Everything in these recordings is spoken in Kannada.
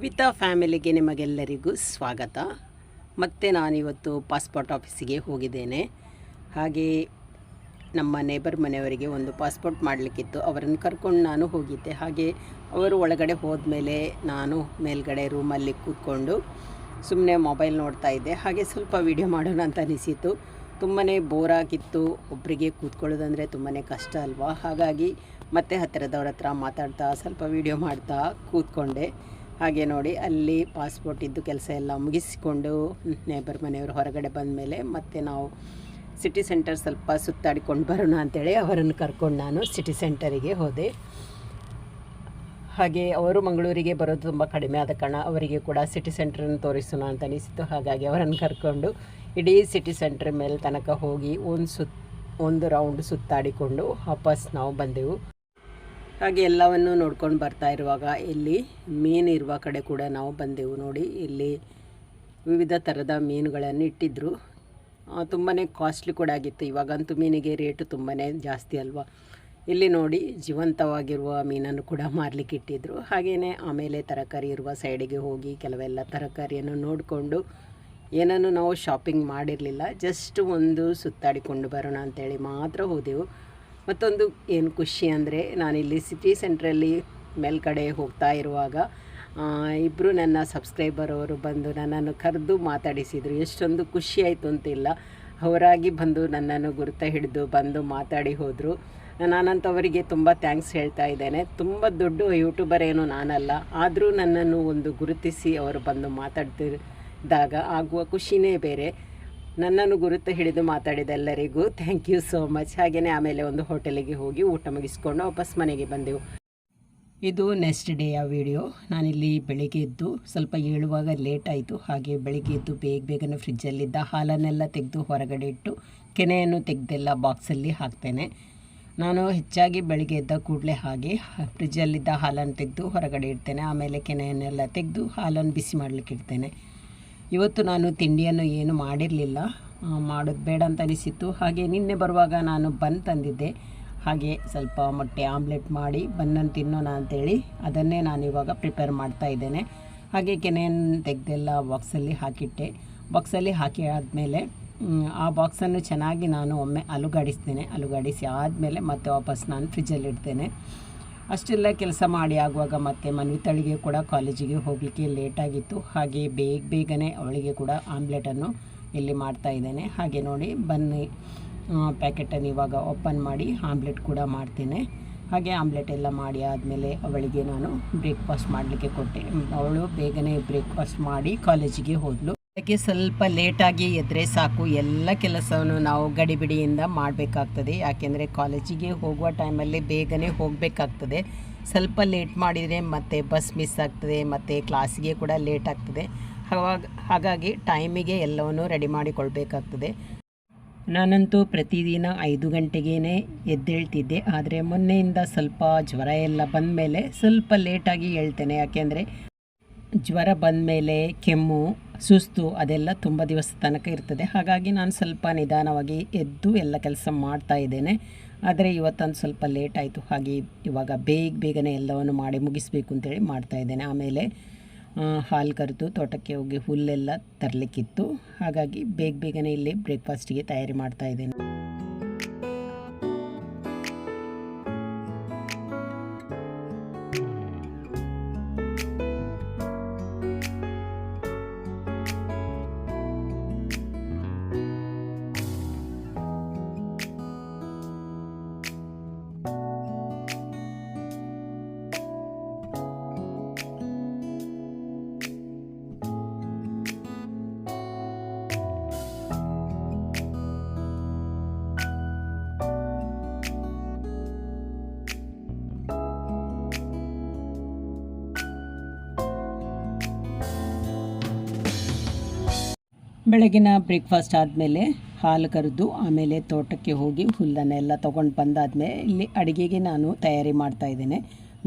ವಿತಾ ಫ್ಯಾಮಿಲಿಗೆ ನಿಮಗೆಲ್ಲರಿಗೂ ಸ್ವಾಗತ. ಮತ್ತೆ ನಾನಿವತ್ತು ಪಾಸ್ಪೋರ್ಟ್ ಆಫೀಸಿಗೆ ಹೋಗಿದ್ದೇನೆ. ಹಾಗೆ ನಮ್ಮ ನೇಬರ್ ಮನೆಯವರಿಗೆ ಒಂದು ಪಾಸ್ಪೋರ್ಟ್ ಮಾಡಲಿಕ್ಕಿತ್ತು. ಅವರನ್ನು ಕರ್ಕೊಂಡು ನಾನು ಹೋಗಿದ್ದೆ. ಹಾಗೆ ಅವರು ಒಳಗಡೆ ಹೋದ್ಮೇಲೆ ನಾನು ಮೇಲ್ಗಡೆ ರೂಮಲ್ಲಿ ಕೂತ್ಕೊಂಡು ಸುಮ್ಮನೆ ಮೊಬೈಲ್ ನೋಡ್ತಾ ಇದ್ದೆ. ಹಾಗೆ ಸ್ವಲ್ಪ ವಿಡಿಯೋ ಮಾಡೋಣ ಅಂತ ಅನಿಸಿತು ತುಂಬಾ ಬೋರಾಗಿತ್ತು. ಒಬ್ಬರಿಗೆ ಕೂತ್ಕೊಳ್ಳೋದಂದರೆ ತುಂಬಾ ಕಷ್ಟ ಅಲ್ವಾ? ಹಾಗಾಗಿ ಮತ್ತೆ ಹತ್ತಿರದವ್ರ ಹತ್ರ ಮಾತಾಡ್ತಾ ಸ್ವಲ್ಪ ವಿಡಿಯೋ ಮಾಡ್ತಾ ಕೂತ್ಕೊಂಡೆ. ಹಾಗೆ ನೋಡಿ, ಅಲ್ಲಿ ಪಾಸ್ಪೋರ್ಟ್ ಇದ್ದು ಕೆಲಸ ಎಲ್ಲ ಮುಗಿಸಿಕೊಂಡು ನೇಬರ್ ಮನೆಯವರು ಹೊರಗಡೆ ಬಂದ ಮೇಲೆ ಮತ್ತೆ ನಾವು ಸಿಟಿ ಸೆಂಟರ್ ಸ್ವಲ್ಪ ಸುತ್ತಾಡಿಕೊಂಡು ಬರೋಣ ಅಂತೇಳಿ ಅವರನ್ನು ಕರ್ಕೊಂಡು ನಾನು ಸಿಟಿ ಸೆಂಟರಿಗೆ ಹೋದೆ. ಹಾಗೆ ಅವರು ಮಂಗಳೂರಿಗೆ ಬರೋದು ತುಂಬ ಕಡಿಮೆ ಆದ ಕಾರಣ ಅವರಿಗೆ ಕೂಡ ಸಿಟಿ ಸೆಂಟ್ರನ್ನು ತೋರಿಸೋಣ ಅಂತ ಅನಿಸಿತು ಹಾಗಾಗಿ ಅವರನ್ನು ಕರ್ಕೊಂಡು ಇಡೀ ಸಿಟಿ ಸೆಂಟ್ರ್ ಮೇಲೆ ತನಕ ಹೋಗಿ ಒಂದು ಸುತ್, ಒಂದು ರೌಂಡ್ ಸುತ್ತಾಡಿಕೊಂಡು ವಾಪಸ್ ನಾವು ಬಂದೆವು. ಹಾಗೆ ಎಲ್ಲವನ್ನು ನೋಡ್ಕೊಂಡು ಬರ್ತಾ ಇರುವಾಗ ಇಲ್ಲಿ ಮೀನು ಇರುವ ಕಡೆ ಕೂಡ ನಾವು ಬಂದೆವು ನೋಡಿ. ಇಲ್ಲಿ ವಿವಿಧ ಥರದ ಮೀನುಗಳನ್ನು ಇಟ್ಟಿದ್ದರು ತುಂಬಾ ಕಾಸ್ಟ್ಲಿ ಕೂಡ ಆಗಿತ್ತು. ಇವಾಗಂತೂ ಮೀನಿಗೆ ರೇಟು ತುಂಬಾ ಜಾಸ್ತಿ ಅಲ್ವಾ? ಇಲ್ಲಿ ನೋಡಿ ಜೀವಂತವಾಗಿರುವ ಮೀನನ್ನು ಕೂಡ ಮಾರಲಿಕ್ಕೆ ಇಟ್ಟಿದ್ದರು ಹಾಗೆಯೇ ಆಮೇಲೆ ತರಕಾರಿ ಇರುವ ಸೈಡಿಗೆ ಹೋಗಿ ಕೆಲವೆಲ್ಲ ತರಕಾರಿಯನ್ನು ನೋಡಿಕೊಂಡು ಏನನ್ನು ನಾವು ಶಾಪಿಂಗ್ ಮಾಡಿರಲಿಲ್ಲ. ಜಸ್ಟ್ ಒಂದು ಸುತ್ತಾಡಿಕೊಂಡು ಬರೋಣ ಅಂತೇಳಿ ಮಾತ್ರ ಹೋದೆವು. ಮತ್ತೊಂದು ಏನು ಖುಷಿ ಅಂದರೆ ನಾನಿಲ್ಲಿ ಸಿಟಿ ಸೆಂಟ್ರಲ್ಲಿ ಮೇಲ್ಗಡೆ ಹೋಗ್ತಾ ಇರುವಾಗ ಇಬ್ಬರು ನನ್ನ ಸಬ್ಸ್ಕ್ರೈಬರ್ ಅವರು ಬಂದು ನನ್ನನ್ನು ಕರೆದು ಮಾತಾಡಿಸಿದರು. ಎಷ್ಟೊಂದು ಖುಷಿ ಆಯಿತು ಅಂತಿಲ್ಲ. ಅವರಾಗಿ ಬಂದು ನನ್ನನ್ನು ಗುರುತ ಹಿಡಿದು ಬಂದು ಮಾತಾಡಿ ಹೋದರು. ನಾನಂಥವರಿಗೆ ತುಂಬ ಥ್ಯಾಂಕ್ಸ್ ಹೇಳ್ತಾ ಇದ್ದೇನೆ. ತುಂಬ ದೊಡ್ಡ ಯೂಟ್ಯೂಬರ್ ಏನು ನಾನಲ್ಲ. ಆದರೂ ನನ್ನನ್ನು ಒಂದು ಗುರುತಿಸಿ ಅವರು ಬಂದು ಮಾತಾಡ್ತಿದ್ದಾಗ ಆಗುವ ಖುಷಿನೇ ಬೇರೆ. ನನ್ನನ್ನು ಗುರುತು ಹಿಡಿದು ಮಾತಾಡಿದ ಎಲ್ಲರಿಗೂ ಥ್ಯಾಂಕ್ ಯು ಸೋ ಮಚ್ ಹಾಗೆಯೇ ಆಮೇಲೆ ಒಂದು ಹೋಟೆಲಿಗೆ ಹೋಗಿ ಊಟ ಮುಗಿಸ್ಕೊಂಡು ವಾಪಸ್ ಮನೆಗೆ ಬಂದೆವು. ಇದು ನೆಕ್ಸ್ಟ್ ಆ ವಿಡಿಯೋ ನಾನಿಲ್ಲಿ ಬೆಳಿಗ್ಗೆ ಎದ್ದು ಸ್ವಲ್ಪ ಏಳುವಾಗ ಲೇಟ್ ಆಯಿತು. ಹಾಗೆ ಬೆಳಿಗ್ಗೆ ಎದ್ದು ಬೇಗ ಬೇಗನೆ ಫ್ರಿಜ್ಜಲ್ಲಿದ್ದ ಹಾಲನ್ನೆಲ್ಲ ತೆಗೆದು ಹೊರಗಡೆ ಇಟ್ಟು ಕೆನೆಯನ್ನು ತೆಗೆದೆಲ್ಲ ಬಾಕ್ಸಲ್ಲಿ ಹಾಕ್ತೇನೆ. ನಾನು ಹೆಚ್ಚಾಗಿ ಬೆಳಿಗ್ಗೆ ಎದ್ದ ಕೂಡಲೇ ಹಾಗೆ ಫ್ರಿಜ್ಜಲ್ಲಿದ್ದ ಹಾಲನ್ನು ತೆಗೆದು ಹೊರಗಡೆ ಇಡ್ತೇನೆ. ಆಮೇಲೆ ಕೆನೆಯನ್ನೆಲ್ಲ ತೆಗೆದು ಹಾಲನ್ನು ಬಿಸಿ ಮಾಡಲಿಕ್ಕೆ ಇಡ್ತೇನೆ. ಇವತ್ತು ನಾನು ತಿಂಡಿಯನ್ನು ಏನು ಮಾಡಿರಲಿಲ್ಲ. ಮಾಡೋದು ಬೇಡ ಅಂತ ಅನಿಸಿತ್ತು. ಹಾಗೆ ನಿನ್ನೆ ಬರುವಾಗ ನಾನು ಬನ್ ತಂದಿದ್ದೆ. ಹಾಗೆ ಸ್ವಲ್ಪ ಮೊಟ್ಟೆ ಆಮ್ಲೆಟ್ ಮಾಡಿ ಬನ್ನನ್ನು ತಿನ್ನೋಣ ಅಂತೇಳಿ ಅದನ್ನೇ ನಾನು ಇವಾಗ ಪ್ರಿಪೇರ್ ಮಾಡ್ತಾ ಇದ್ದೇನೆ. ಹಾಗೆ ಕೆನೆಯನ್ನು ತೆಗೆದೆಲ್ಲ ಬಾಕ್ಸಲ್ಲಿ ಹಾಕಿಟ್ಟೆ. ಬಾಕ್ಸಲ್ಲಿ ಹಾಕಿ ಆದಮೇಲೆ ಆ ಬಾಕ್ಸನ್ನು ಚೆನ್ನಾಗಿ ನಾನು ಒಮ್ಮೆ ಅಲುಗಾಡಿಸ್ತೇನೆ. ಅಲುಗಾಡಿಸಿ ಆದಮೇಲೆ ಮತ್ತೆ ವಾಪಸ್ ನಾನು ಫ್ರಿಜ್ಜಲ್ಲಿ ಇಡ್ತೇನೆ ಅಷ್ಟೆಲ್ಲ ಕೆಲಸ ಮಾಡಿ ಆಗುವಾಗ ಮತ್ತೆ ಮನ್ವಿತಳಿಗೆ ಕೂಡ ಕಾಲೇಜಿಗೆ ಹೋಗಲಿಕ್ಕೆ ಲೇಟಾಗಿತ್ತು ಹಾಗೆ ಬೇಗ ಬೇಗನೆ ಅವಳಿಗೆ ಕೂಡ ಆಮ್ಲೆಟನ್ನು ಇಲ್ಲಿ ಮಾಡ್ತಾ ಇದ್ದೇನೆ. ಹಾಗೆ ನೋಡಿ, ಬನ್ನಿ ಪ್ಯಾಕೆಟನ್ನು ಇವಾಗ ಓಪನ್ ಮಾಡಿ ಆಮ್ಲೆಟ್ ಕೂಡ ಮಾಡ್ತೇನೆ. ಹಾಗೆ ಆಮ್ಲೆಟ್ ಎಲ್ಲ ಮಾಡಿ ಆದಮೇಲೆ ಅವಳಿಗೆ ನಾನು ಬ್ರೇಕ್ಫಾಸ್ಟ್ ಮಾಡಲಿಕ್ಕೆ ಕೊಟ್ಟೆ. ಅವಳು ಬೇಗನೆ ಬ್ರೇಕ್ಫಾಸ್ಟ್ ಮಾಡಿ ಕಾಲೇಜಿಗೆ ಹೋದಳು ಅದಕ್ಕೆ ಸ್ವಲ್ಪ ಲೇಟಾಗಿ ಎದ್ರೆ ಸಾಕು. ಎಲ್ಲ ಕೆಲಸವನ್ನು ನಾವು ಗಡಿಬಿಡಿಯಿಂದ ಮಾಡಬೇಕಾಗ್ತದೆ. ಯಾಕೆಂದರೆ ಕಾಲೇಜಿಗೆ ಹೋಗುವ ಟೈಮಲ್ಲಿ ಬೇಗನೆ ಹೋಗಬೇಕಾಗ್ತದೆ. ಸ್ವಲ್ಪ ಲೇಟ್ ಮಾಡಿದರೆ ಮತ್ತೆ ಬಸ್ ಮಿಸ್ ಆಗ್ತದೆ, ಮತ್ತು ಕ್ಲಾಸಿಗೆ ಕೂಡ ಲೇಟ್ ಆಗ್ತದೆ. ಹಾಗಾಗಿ ಹಾಗಾಗಿ ಟೈಮಿಗೆ ಎಲ್ಲವನ್ನು ರೆಡಿ ಮಾಡಿಕೊಳ್ಬೇಕಾಗ್ತದೆ. ನಾನಂತೂ ಪ್ರತಿದಿನ ಐದು ಗಂಟೆಗೇ ಎದ್ದೇಳ್ತಿದ್ದೆ. ಆದರೆ ಮೊನ್ನೆಯಿಂದ ಸ್ವಲ್ಪ ಜ್ವರ ಎಲ್ಲ ಬಂದ ಮೇಲೆ ಸ್ವಲ್ಪ ಲೇಟಾಗಿ ಹೇಳ್ತೇನೆ. ಯಾಕೆಂದರೆ ಜ್ವರ ಬಂದ ಮೇಲೆ ಕೆಮ್ಮು, ಸುಸ್ತು ಅದೆಲ್ಲ ತುಂಬ ದಿವಸ ತನಕ ಇರ್ತದೆ. ಹಾಗಾಗಿ ನಾನು ಸ್ವಲ್ಪ ನಿಧಾನವಾಗಿ ಎದ್ದು ಎಲ್ಲ ಕೆಲಸ ಮಾಡ್ತಾ ಇದ್ದೇನೆ. ಆದರೆ ಇವತ್ತೊಂದು ಸ್ವಲ್ಪ ಲೇಟ್ ಆಯಿತು. ಹಾಗೆ ಇವಾಗ ಬೇಗ ಬೇಗನೆ ಎಲ್ಲವನ್ನು ಮಾಡಿ ಮುಗಿಸ್ಬೇಕು ಅಂತೇಳಿ ಮಾಡ್ತಾ ಇದ್ದೇನೆ. ಆಮೇಲೆ ಹಾಲು ಕರೆದು ತೋಟಕ್ಕೆ ಹೋಗಿ ಹುಲ್ಲೆಲ್ಲ ತರಲಿಕ್ಕಿತ್ತು. ಹಾಗಾಗಿ ಬೇಗ ಬೇಗನೆ ಇಲ್ಲಿ ಬ್ರೇಕ್ಫಾಸ್ಟಿಗೆ ತಯಾರಿ ಮಾಡ್ತಾ ಇದ್ದೇನೆ. ಬೆಳಗಿನ ಬ್ರೇಕ್ಫಾಸ್ಟ್ ಆದಮೇಲೆ ಹಾಲು ಕರೆದು ಆಮೇಲೆ ತೋಟಕ್ಕೆ ಹೋಗಿ ಹುಲ್ಲನ್ನೆಲ್ಲ ತೊಗೊಂಡು ಬಂದಾದಮೇಲೆ ಇಲ್ಲಿ ಅಡುಗೆಗೆ ನಾನು ತಯಾರಿ ಮಾಡ್ತಾ ಇದ್ದೇನೆ.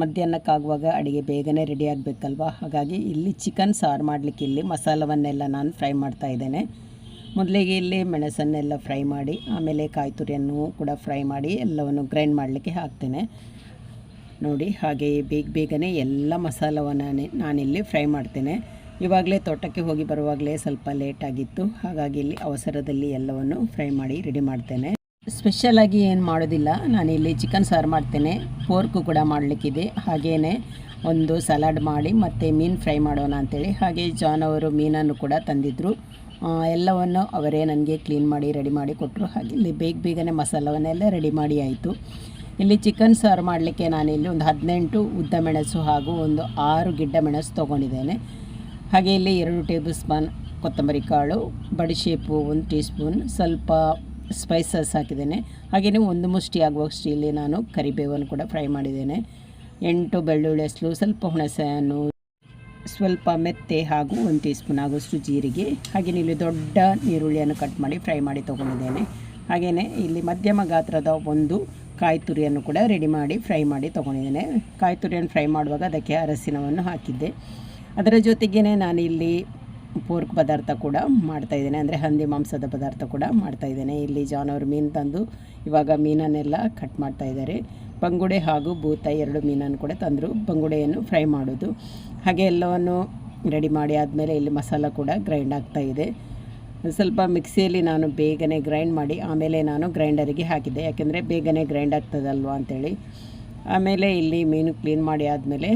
ಮಧ್ಯಾಹ್ನಕ್ಕಾಗುವಾಗ ಅಡುಗೆ ಬೇಗನೆ ರೆಡಿ ಆಗಬೇಕಲ್ವ? ಹಾಗಾಗಿ ಇಲ್ಲಿ ಚಿಕನ್ ಸಾರು ಮಾಡಲಿಕ್ಕೆ ಇಲ್ಲಿ ಮಸಾಲವನ್ನೆಲ್ಲ ನಾನು ಫ್ರೈ ಮಾಡ್ತಾ ಇದ್ದೇನೆ. ಮೊದಲಿಗೆ ಇಲ್ಲಿ ಮೆಣಸನ್ನೆಲ್ಲ ಫ್ರೈ ಮಾಡಿ, ಆಮೇಲೆ ಕಾಯಿ ತುರಿಯನ್ನು ಕೂಡ ಫ್ರೈ ಮಾಡಿ ಎಲ್ಲವನ್ನು ಗ್ರೈಂಡ್ ಮಾಡಲಿಕ್ಕೆ ಹಾಕ್ತೇನೆ. ನೋಡಿ, ಹಾಗೆ ಬೇಗ ಬೇಗನೆ ಎಲ್ಲ ಮಸಾಲವನ್ನು ನಾನಿಲ್ಲಿ ಫ್ರೈ ಮಾಡ್ತೇನೆ. ಇವಾಗಲೇ ತೋಟಕ್ಕೆ ಹೋಗಿ ಬರುವಾಗಲೇ ಸ್ವಲ್ಪ ಲೇಟ್ ಆಗಿತ್ತು. ಹಾಗಾಗಿ ಇಲ್ಲಿ ಅವಸರದಲ್ಲಿ ಎಲ್ಲವನ್ನು ಫ್ರೈ ಮಾಡಿ ರೆಡಿ ಮಾಡ್ತೇನೆ. ಸ್ಪೆಷಲಾಗಿ ಏನು ಮಾಡೋದಿಲ್ಲ. ನಾನಿಲ್ಲಿ ಚಿಕನ್ ಸಾರು ಮಾಡ್ತೇನೆ. ಪೋರ್ಕು ಕೂಡ ಮಾಡಲಿಕ್ಕಿದೆ. ಹಾಗೇ ಒಂದು ಸಲಾಡ್ ಮಾಡಿ ಮತ್ತು ಮೀನು ಫ್ರೈ ಮಾಡೋಣ ಅಂತೇಳಿ. ಹಾಗೆ ಜಾನ್ ಅವರು ಮೀನನ್ನು ಕೂಡ ತಂದಿದ್ದರು ಎಲ್ಲವನ್ನು ಅವರೇ ನನಗೆ ಕ್ಲೀನ್ ಮಾಡಿ ರೆಡಿ ಮಾಡಿ ಕೊಟ್ಟರು ಹಾಗೆ ಇಲ್ಲಿ ಬೇಗ ಬೇಗನೆ ಮಸಾಲವನ್ನೆಲ್ಲ ರೆಡಿ ಮಾಡಿ ಆಯಿತು. ಇಲ್ಲಿ ಚಿಕನ್ ಸಾರು ಮಾಡಲಿಕ್ಕೆ ನಾನಿಲ್ಲಿ ಒಂದು ಹದಿನೆಂಟು ಉದ್ದ ಮೆಣಸು ಹಾಗೂ ಒಂದು ಆರು ಗಿಡ್ಡ ಮೆಣಸು ತೊಗೊಂಡಿದ್ದೇನೆ. ಹಾಗೆ ಇಲ್ಲಿ ಎರಡು ಟೇಬಲ್ ಸ್ಪೂನ್ ಕೊತ್ತಂಬರಿ ಕಾಳು ಬಡಿಶೇಪು ಒಂದು ಟೀ ಸ್ಪೂನ್ ಸ್ವಲ್ಪ ಸ್ಪೈಸಸ್ ಹಾಕಿದ್ದೇನೆ. ಹಾಗೆಯೇ ಒಂದು ಮುಷ್ಟಿ ಆಗುವಷ್ಟು ಇಲ್ಲಿ ನಾನು ಕರಿಬೇವನ್ನು ಕೂಡ ಫ್ರೈ ಮಾಡಿದ್ದೇನೆ. ಎಂಟು ಬೆಳ್ಳುಳ್ಳಿ ಹಸಲು, ಸ್ವಲ್ಪ ಹುಣಸೆಹಣ್ಣು, ಸ್ವಲ್ಪ ಮೆತ್ತೆ ಹಾಗೂ ಒಂದು ಟೀ ಸ್ಪೂನ್ ಆಗುವಷ್ಟು ಜೀರಿಗೆ. ಹಾಗೆಯೇ ಇಲ್ಲಿ ದೊಡ್ಡ ಈರುಳ್ಳಿಯನ್ನು ಕಟ್ ಮಾಡಿ ಫ್ರೈ ಮಾಡಿ ತೊಗೊಂಡಿದ್ದೇನೆ. ಹಾಗೆಯೇ ಇಲ್ಲಿ ಮಧ್ಯಮ ಗಾತ್ರದ ಒಂದು ಕಾಯಿ ತುರಿಯನ್ನು ಕೂಡ ರೆಡಿ ಮಾಡಿ, ಫ್ರೈ ಮಾಡಿ ತೊಗೊಂಡಿದ್ದೇನೆ. ಕಾಯಿ ತುರಿಯನ್ನು ಫ್ರೈ ಮಾಡುವಾಗ ಅದಕ್ಕೆ ಅರಸಿನವನ್ನು ಹಾಕಿದ್ದೆ. ಅದರ ಜೊತೆಗೇ ಇಲ್ಲಿ ಪೋರ್ಕ್ ಪದಾರ್ಥ ಕೂಡ ಮಾಡ್ತಾಯಿದ್ದೇನೆ ಅಂದರೆ ಹಂದಿ ಮಾಂಸದ ಪದಾರ್ಥ ಕೂಡ ಮಾಡ್ತಾಯಿದ್ದೇನೆ ಇಲ್ಲಿ ಜಾನುವಾರು ಮೀನು ತಂದು ಇವಾಗ ಮೀನನ್ನೆಲ್ಲ ಕಟ್ ಮಾಡ್ತಾ ಇದ್ದಾರೆ. ಬಂಗುಡೆ ಹಾಗೂ ಭೂತ ಎರಡು ಮೀನನ್ನು ಕೂಡ ತಂದರು. ಬಂಗುಡೆಯನ್ನು ಫ್ರೈ ಮಾಡೋದು. ಹಾಗೆ ಎಲ್ಲವನ್ನು ರೆಡಿ ಮಾಡಿ ಆದಮೇಲೆ ಇಲ್ಲಿ ಮಸಾಲ ಕೂಡ ಗ್ರೈಂಡ್ ಆಗ್ತಾ ಇದೆ. ಸ್ವಲ್ಪ ಮಿಕ್ಸಿಯಲ್ಲಿ ನಾನು ಬೇಗನೆ ಗ್ರೈಂಡ್ ಮಾಡಿ ಆಮೇಲೆ ನಾನು ಗ್ರೈಂಡರಿಗೆ ಹಾಕಿದ್ದೆ. ಯಾಕೆಂದರೆ ಬೇಗನೆ ಗ್ರೈಂಡ್ ಆಗ್ತದಲ್ವ ಅಂಥೇಳಿ ಆಮೇಲೆ ಇಲ್ಲಿ ಮೀನು ಕ್ಲೀನ್ ಮಾಡಿ ಆದಮೇಲೆ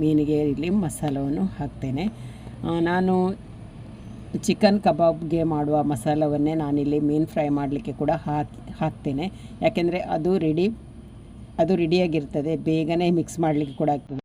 ಮೀನಿಗೆ ಇಲ್ಲಿ ಮಸಾಲವನ್ನು ಹಾಕ್ತೇನೆ. ನಾನು ಚಿಕನ್ ಕಬಾಬ್ಗೆ ಮಾಡುವ ಮಸಾಲವನ್ನೇ ನಾನಿಲ್ಲಿ ಮೀನು ಫ್ರೈ ಮಾಡಲಿಕ್ಕೆ ಕೂಡ ಹಾಕಿ, ಹಾಕ್ತೇನೆ. ಯಾಕೆಂದರೆ ಅದು ರೆಡಿ ಅದು ರೆಡಿಯಾಗಿರ್ತದೆ ಬೇಗನೆ ಮಿಕ್ಸ್ ಮಾಡಲಿಕ್ಕೆ ಕೂಡ ಆಗ್ತದೆ.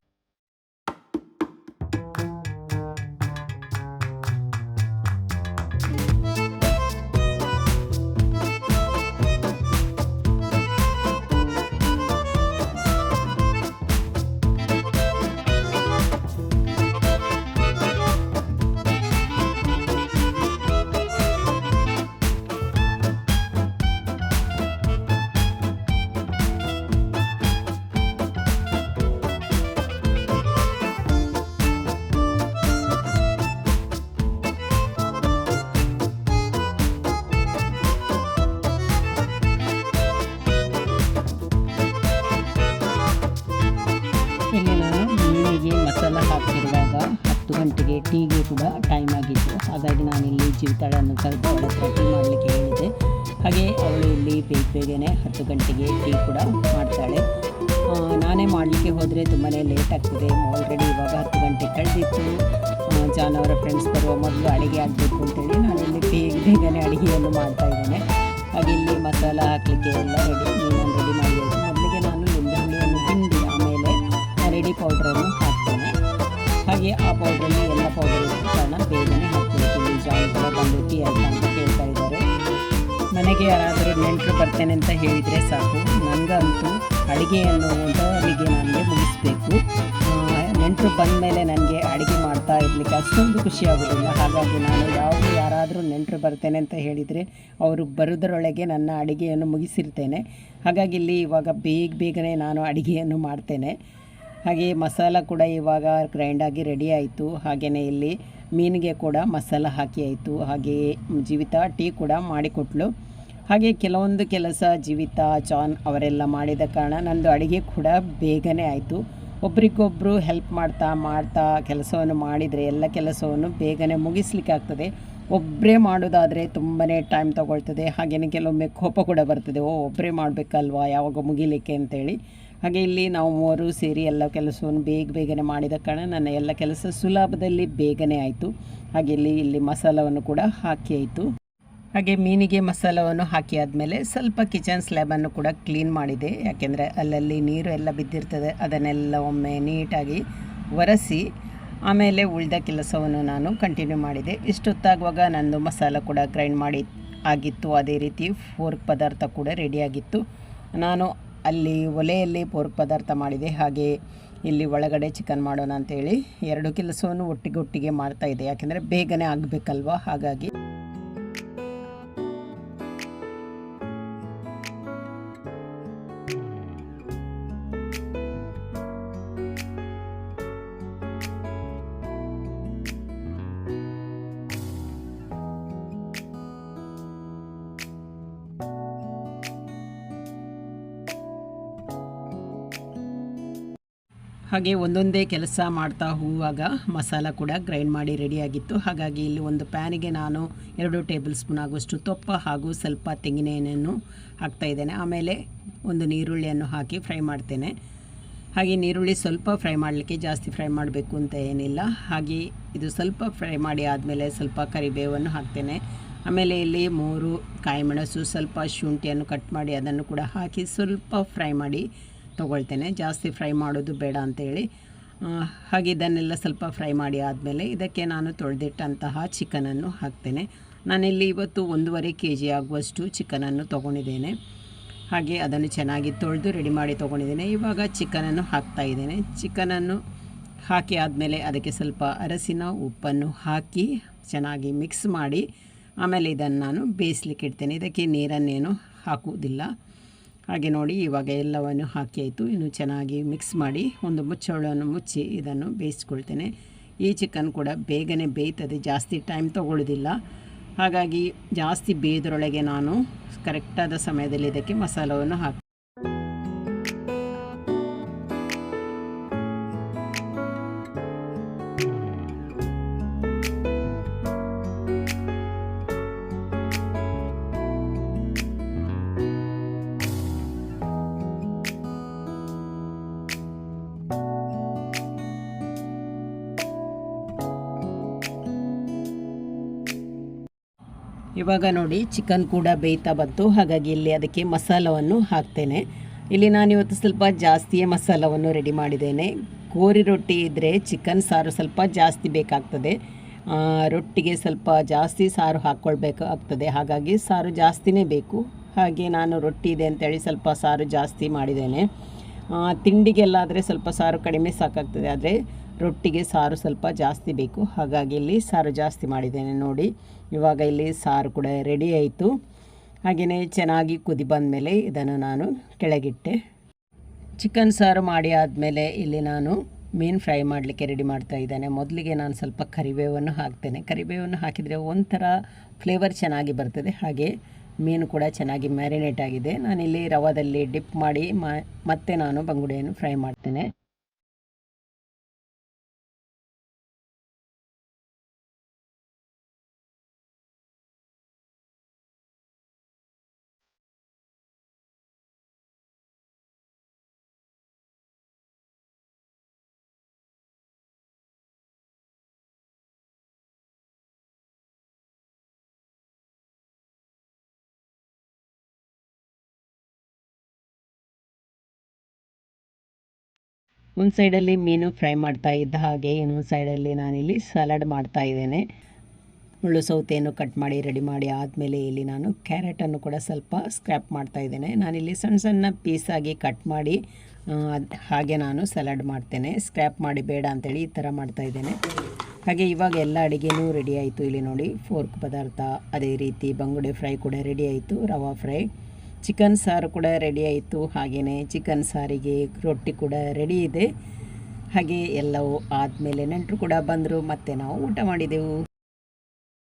ಜೀವಿತಾಳನ್ನು ಕರೆದು ಅವಳ ಟೀ ಮಾಡಲಿಕ್ಕೆ ಹೇಳಿದೆ. ಹಾಗೆ ಅವಳು ಇಲ್ಲಿ ಬೇಗ ಬೇಗನೆ ಹತ್ತು ಗಂಟೆಗೆ ಟೀ ಕೂಡ ಮಾಡ್ತಾಳೆ. ನಾನೇ ಮಾಡಲಿಕ್ಕೆ ಹೋದರೆ ತುಂಬಾ ಲೇಟ್ ಆಗ್ತದೆ. ಆಲ್ರೆಡಿ ಇವಾಗ ಹತ್ತು ಗಂಟೆ ಕಳೆದಿತ್ತು. ಜಾನ್ ಅವರ ಫ್ರೆಂಡ್ಸ್ ಬರುವ ಮೊದಲು ಅಡುಗೆ ಆಗಬೇಕು ಅಂತೇಳಿ ಇಲ್ಲಿ ಬೇಗ ಬೇಗನೆ ಅಡುಗೆಯನ್ನು ಮಾಡ್ತಾ ಇದ್ದೇನೆ. ಹಾಗೆ ಇಲ್ಲಿ ಮಸಾಲ ಹಾಕಲಿಕ್ಕೆ ಎಲ್ಲ ರೆಡಿ ನೀನು ರೆಡಿ ಮಾಡಿ ಮೊದಲಿಗೆ ನಾನು ಲಿಂಬೆಹಣ್ಣಿಯನ್ನು ಹಿಂಡಿ, ಆಮೇಲೆ ರೆಡಿ ಪೌಡ್ರನ್ನು ಹಾಕ್ತೇನೆ. ಹಾಗೆ ಆ ಪೌಡ್ರಲ್ಲಿ ಎಲ್ಲ ಪೌಡರ್ ಕಾರಣ ಬೇಗನೆ ಮನೆಗೆ ಯಾರಾದರೂ ನೆಂಟರು ಬರ್ತೇನೆ ಅಂತ ಹೇಳಿದರೆ ಸಾಕು. ನನಗಂತೂ ಅಡುಗೆ ಅನ್ನುವಂಥ ಅಡುಗೆ ನನಗೆ ಮುಗಿಸ್ಬೇಕು. ನೆಂಟರು ಬಂದ ಮೇಲೆ ನನಗೆ ಅಡುಗೆ ಮಾಡ್ತಾ ಇರಲಿಕ್ಕೆ ಅಷ್ಟೊಂದು ಖುಷಿ ಆಗೋದಿಲ್ಲ. ಹಾಗಾಗಿ ನಾನು ಯಾವುದು ಯಾರಾದರೂ ನೆಂಟರು ಬರ್ತೇನೆ ಅಂತ ಹೇಳಿದರೆ ಅವರು ಬರೋದರೊಳಗೆ ನನ್ನ ಅಡುಗೆಯನ್ನು ಮುಗಿಸಿರ್ತೇನೆ. ಹಾಗಾಗಿ ಇಲ್ಲಿ ಇವಾಗ ಬೇಗ ಬೇಗನೆ ನಾನು ಅಡುಗೆಯನ್ನು ಮಾಡ್ತೇನೆ. ಹಾಗೆ ಮಸಾಲ ಕೂಡ ಇವಾಗ ಗ್ರೈಂಡಾಗಿ ರೆಡಿ ಆಯಿತು. ಹಾಗೆಯೇ ಇಲ್ಲಿ ಮೀನಿಗೆ ಕೂಡ ಮಸಾಲ ಹಾಕಿ ಆಯಿತು. ಹಾಗೆಯೇ ಜೀವಿತ ಟೀ ಕೂಡ ಮಾಡಿಕೊಟ್ಲು. ಹಾಗೆ ಕೆಲವೊಂದು ಕೆಲಸ, ಜೀವಿತ, ಜಾನ್ ಅವರೆಲ್ಲ ಮಾಡಿದ ಕಾರಣ ನಂದು ಅಡುಗೆ ಕೂಡ ಬೇಗನೆ ಆಯಿತು. ಒಬ್ರಿಗೊಬ್ಬರು ಹೆಲ್ಪ್ ಮಾಡ್ತಾ ಮಾಡ್ತಾ ಕೆಲಸವನ್ನು ಮಾಡಿದರೆ ಎಲ್ಲ ಕೆಲಸವನ್ನು ಬೇಗನೆ ಮುಗಿಸ್ಲಿಕ್ಕೆ ಆಗ್ತದೆ ಒಬ್ಬರೇ ಮಾಡೋದಾದರೆ ತುಂಬಾ ಟೈಮ್ ತಗೊಳ್ತದೆ. ಹಾಗೆಯೇ ಕೆಲವೊಮ್ಮೆ ಕೋಪ ಕೂಡ ಬರ್ತದೆ. ಓ ಒಬ್ಬರೇ ಮಾಡಬೇಕಲ್ವಾ? ಯಾವಾಗ ಮುಗಿಲಿಕ್ಕೆ ಅಂತೇಳಿ. ಹಾಗೆ ಇಲ್ಲಿ ನಾವು ಮೂವರು ಸೇರಿ ಎಲ್ಲ ಕೆಲಸವನ್ನು ಬೇಗ ಬೇಗನೆ ಮಾಡಿದ ಕಾರಣ ನನ್ನ ಎಲ್ಲ ಕೆಲಸ ಸುಲಭದಲ್ಲಿ ಬೇಗನೆ ಆಯಿತು. ಹಾಗೆ ಇಲ್ಲಿ ಇಲ್ಲಿ ಮಸಾಲವನ್ನು ಕೂಡ ಹಾಕಿ ಆಯಿತು. ಹಾಗೆ ಮೀನಿಗೆ ಮಸಾಲವನ್ನು ಹಾಕಿ ಆದಮೇಲೆ ಸ್ವಲ್ಪ ಕಿಚನ್ ಸ್ಲ್ಯಾಬನ್ನು ಕೂಡ ಕ್ಲೀನ್ ಮಾಡಿದೆ. ಯಾಕೆಂದರೆ ಅಲ್ಲಲ್ಲಿ ನೀರು ಎಲ್ಲ ಬಿದ್ದಿರ್ತದೆ, ಅದನ್ನೆಲ್ಲ ಒಮ್ಮೆ ನೀಟಾಗಿ ಒರೆಸಿ ಆಮೇಲೆ ಉಳಿದ ಕೆಲಸವನ್ನು ನಾನು ಕಂಟಿನ್ಯೂ ಮಾಡಿದೆ. ಇಷ್ಟೊತ್ತಾಗುವಾಗ ನಂದು ಮಸಾಲ ಕೂಡ ಗ್ರೈಂಡ್ ಮಾಡಿ ಆಗಿತ್ತು. ಅದೇ ರೀತಿ ಫೋರ್ಕ್ ಪದಾರ್ಥ ಕೂಡ ರೆಡಿಯಾಗಿತ್ತು ನಾನು ಅಲ್ಲಿ ಒಲೆಯಲ್ಲಿ ಪೋರ್ಕ್ ಪದಾರ್ಥ ಮಾಡಿದೆ. ಹಾಗೆ ಇಲ್ಲಿ ಒಳಗಡೆ ಚಿಕನ್ ಮಾಡೋಣ ಅಂತೇಳಿ ಎರಡು ಕೆಲಸವನ್ನು ಒಟ್ಟಿಗೆ ಒಟ್ಟಿಗೆ ಮಾಡ್ತಾ ಇದೆ ಯಾಕೆಂದರೆ ಬೇಗನೆ ಆಗಬೇಕಲ್ವ? ಹಾಗಾಗಿ ಹಾಗೆ ಒಂದೊಂದೇ ಕೆಲಸ ಮಾಡ್ತಾ ಹೋಗುವಾಗ ಮಸಾಲ ಕೂಡ ಗ್ರೈಂಡ್ ಮಾಡಿ ರೆಡಿಯಾಗಿತ್ತು ಹಾಗಾಗಿ ಇಲ್ಲಿ ಒಂದು ಪ್ಯಾನಿಗೆ ನಾನು ಎರಡು ಟೇಬಲ್ ಸ್ಪೂನ್ ಆಗುವಷ್ಟು ತುಪ್ಪ ಹಾಗೂ ಸ್ವಲ್ಪ ತೆಂಗಿನ ಎಣ್ಣೆಯನ್ನು ಹಾಕ್ತಾ ಇದ್ದೇನೆ. ಆಮೇಲೆ ಒಂದು ನೀರುಳ್ಳಿಯನ್ನು ಹಾಕಿ ಫ್ರೈ ಮಾಡ್ತೇನೆ. ಹಾಗೆ ನೀರುಳ್ಳಿ ಸ್ವಲ್ಪ ಫ್ರೈ ಮಾಡಲಿಕ್ಕೆ ಜಾಸ್ತಿ ಫ್ರೈ ಮಾಡಬೇಕು ಅಂತ ಏನಿಲ್ಲ. ಹಾಗೆ ಇದು ಸ್ವಲ್ಪ ಫ್ರೈ ಮಾಡಿ ಆದಮೇಲೆ ಸ್ವಲ್ಪ ಕರಿಬೇವನ್ನು ಹಾಕ್ತೇನೆ. ಆಮೇಲೆ ಇಲ್ಲಿ ಮೂರು ಕಾಯಿಮೆಣಸು, ಸ್ವಲ್ಪ ಶುಂಠಿಯನ್ನು ಕಟ್ ಮಾಡಿ ಅದನ್ನು ಕೂಡ ಹಾಕಿ ಸ್ವಲ್ಪ ಫ್ರೈ ಮಾಡಿ ತೊಗೊಳ್ತೇನೆ. ಜಾಸ್ತಿ ಫ್ರೈ ಮಾಡೋದು ಬೇಡ ಅಂತೇಳಿ. ಹಾಗೆ ಇದನ್ನೆಲ್ಲ ಸ್ವಲ್ಪ ಫ್ರೈ ಮಾಡಿ ಆದಮೇಲೆ ಇದಕ್ಕೆ ನಾನು ತೊಳೆದಿಟ್ಟಂತಹ ಚಿಕನನ್ನು ಹಾಕ್ತೇನೆ. ನಾನಿಲ್ಲಿ ಇವತ್ತು ಒಂದೂವರೆ ಕೆ ಜಿ ಆಗುವಷ್ಟು ಚಿಕನನ್ನು ತೊಗೊಂಡಿದ್ದೇನೆ. ಹಾಗೆ ಅದನ್ನು ಚೆನ್ನಾಗಿ ತೊಳೆದು ರೆಡಿ ಮಾಡಿ ತೊಗೊಂಡಿದ್ದೇನೆ. ಇವಾಗ ಚಿಕನನ್ನು ಹಾಕ್ತಾ ಇದ್ದೇನೆ. ಚಿಕನನ್ನು ಹಾಕಿ ಆದಮೇಲೆ ಅದಕ್ಕೆ ಸ್ವಲ್ಪ ಅರಸಿನ ಉಪ್ಪನ್ನು ಹಾಕಿ ಚೆನ್ನಾಗಿ ಮಿಕ್ಸ್ ಮಾಡಿ ಆಮೇಲೆ ಇದನ್ನು ನಾನು ಬೇಯಿಸ್ಲಿಕ್ಕೆ ಇಡ್ತೇನೆ. ಇದಕ್ಕೆ ನೀರನ್ನೇನು ಹಾಕುವುದಿಲ್ಲ. ಹಾಗೆ ನೋಡಿ, ಇವಾಗ ಎಲ್ಲವನ್ನು ಹಾಕಿ ಆಯಿತು. ಇನ್ನು ಚೆನ್ನಾಗಿ ಮಿಕ್ಸ್ ಮಾಡಿ ಒಂದು ಮುಚ್ಚಳವನ್ನು ಮುಚ್ಚಿ ಇದನ್ನು ಬೇಯಿಸ್ಕೊಳ್ತೇನೆ. ಈ ಚಿಕನ್ ಕೂಡ ಬೇಗನೆ ಬೇಯ್ತದೆ, ಜಾಸ್ತಿ ಟೈಮ್ ತೊಗೊಳ್ಳೋದಿಲ್ಲ ಹಾಗಾಗಿ ಜಾಸ್ತಿ ಬೇಯ್ದರೊಳಗೆ ನಾನು ಕರೆಕ್ಟಾದ ಸಮಯದಲ್ಲಿ ಇದಕ್ಕೆ ಮಸಾಲವನ್ನು ಹಾಕಿ ಇವಾಗ ನೋಡಿ ಚಿಕನ್ ಕೂಡ ಬೇಯ್ತಾ ಬಂತು. ಹಾಗಾಗಿ ಇಲ್ಲಿ ಅದಕ್ಕೆ ಮಸಾಲವನ್ನು ಹಾಕ್ತೇನೆ. ಇಲ್ಲಿ ನಾನಿವತ್ತು ಸ್ವಲ್ಪ ಜಾಸ್ತಿಯೇ ಮಸಾಲವನ್ನು ರೆಡಿ ಮಾಡಿದ್ದೇನೆ. ಕೋರಿ ರೊಟ್ಟಿ ಇದ್ದರೆ ಚಿಕನ್ ಸಾರು ಸ್ವಲ್ಪ ಜಾಸ್ತಿ ಬೇಕಾಗ್ತದೆ. ರೊಟ್ಟಿಗೆ ಸ್ವಲ್ಪ ಜಾಸ್ತಿ ಸಾರು ಹಾಕ್ಕೊಳ್ಬೇಕಾಗ್ತದೆ. ಹಾಗಾಗಿ ಸಾರು ಜಾಸ್ತಿನೇ ಬೇಕು. ಹಾಗೆ ನಾನು ರೊಟ್ಟಿ ಇದೆ ಅಂತೇಳಿ ಸ್ವಲ್ಪ ಸಾರು ಜಾಸ್ತಿ ಮಾಡಿದ್ದೇನೆ. ತಿಂಡಿಗೆಲ್ಲ ತಿಂಡಿಗೆಲ್ಲಾದರೆ ಸ್ವಲ್ಪ ಸಾರು ಕಡಿಮೆ ಸಾಕಾಗ್ತದೆ. ಆದರೆ ರೊಟ್ಟಿಗೆ ಸಾರು ಸ್ವಲ್ಪ ಜಾಸ್ತಿ ಬೇಕು. ಹಾಗಾಗಿ ಇಲ್ಲಿ ಸಾರು ಜಾಸ್ತಿ ಮಾಡಿದ್ದೇನೆ ನೋಡಿ. ಇವಾಗ ಇಲ್ಲಿ ಸಾರು ಕೂಡ ರೆಡಿ ಆಯಿತು. ಹಾಗೆಯೇ ಚೆನ್ನಾಗಿ ಕುದಿ ಬಂದಮೇಲೆ ಇದನ್ನು ನಾನು ಕೆಳಗಿಟ್ಟೆ. ಚಿಕನ್ ಸಾರು ಮಾಡಿ ಆದಮೇಲೆ ಇಲ್ಲಿ ನಾನು ಮೀನು ಫ್ರೈ ಮಾಡಲಿಕ್ಕೆ ರೆಡಿ ಮಾಡ್ತಾ ಇದ್ದೇನೆ. ಮೊದಲಿಗೆ ನಾನು ಸ್ವಲ್ಪ ಕರಿಬೇವನ್ನು ಹಾಕ್ತೇನೆ. ಕರಿಬೇವನ್ನು ಹಾಕಿದರೆ ಒಂಥರ ಫ್ಲೇವರ್ ಚೆನ್ನಾಗಿ ಬರ್ತದೆ. ಹಾಗೆ ಮೀನು ಕೂಡ ಚೆನ್ನಾಗಿ ಮ್ಯಾರಿನೇಟ್ ಆಗಿದೆ. ನಾನಿಲ್ಲಿ ರವಾದಲ್ಲಿ ಡಿಪ್ ಮಾಡಿ ಮತ್ತೆ ನಾನು ಬಂಗುಡೆಯನ್ನು ಫ್ರೈ ಮಾಡ್ತೇನೆ. ಒಂದು ಸೈಡಲ್ಲಿ ಮೀನು ಫ್ರೈ ಮಾಡ್ತಾ ಇದ್ದ ಹಾಗೆ, ಇನ್ನೊಂದು ಸೈಡಲ್ಲಿ ನಾನಿಲ್ಲಿ ಸಲಾಡ್ ಮಾಡ್ತಾ ಇದ್ದೇನೆ. ಮುಳ್ಳು ಸೌತೆಯನ್ನು ಕಟ್ ಮಾಡಿ, ರೆಡಿ ಮಾಡಿ ಆದಮೇಲೆ ಇಲ್ಲಿ ನಾನು ಕ್ಯಾರೆಟನ್ನು ಕೂಡ ಸ್ವಲ್ಪ ಸ್ಕ್ರ್ಯಾಪ್ ಮಾಡ್ತಾ ಇದ್ದೇನೆ. ನಾನಿಲ್ಲಿ ಸಣ್ಣ ಸಣ್ಣ ಪೀಸಾಗಿ ಕಟ್ ಮಾಡಿ ಹಾಗೆ ನಾನು ಸಲಾಡ್ ಮಾಡ್ತೇನೆ. ಸ್ಕ್ರ್ಯಾಪ್ ಮಾಡಿ ಬೇಡ ಅಂತೇಳಿ ಈ ಥರ ಮಾಡ್ತಾ ಇದ್ದೇನೆ. ಹಾಗೆ ಇವಾಗ ಎಲ್ಲ ಅಡುಗೆನೂ ರೆಡಿ ಆಯಿತು ಇಲ್ಲಿ ನೋಡಿ. ಫೋರ್ಕ್ ಪದಾರ್ಥ, ಅದೇ ರೀತಿ ಬಂಗುಡೆ ಫ್ರೈ ಕೂಡ ರೆಡಿ ಆಯಿತು, ರವಾ ಫ್ರೈ. ಚಿಕನ್ ಸಾರು ಕೂಡ ರೆಡಿ ಆಯಿತು. ಹಾಗೆಯೇ ಚಿಕನ್ ಸಾರಿಗೆ ರೊಟ್ಟಿ ಕೂಡ ರೆಡಿ ಇದೆ. ಹಾಗೆ ಎಲ್ಲವೂ ಆದಮೇಲೆ ನೆಂಟರು ಕೂಡ ಬಂದರು. ಮತ್ತೆ ನಾವು ಊಟ ಮಾಡಿದೆವು.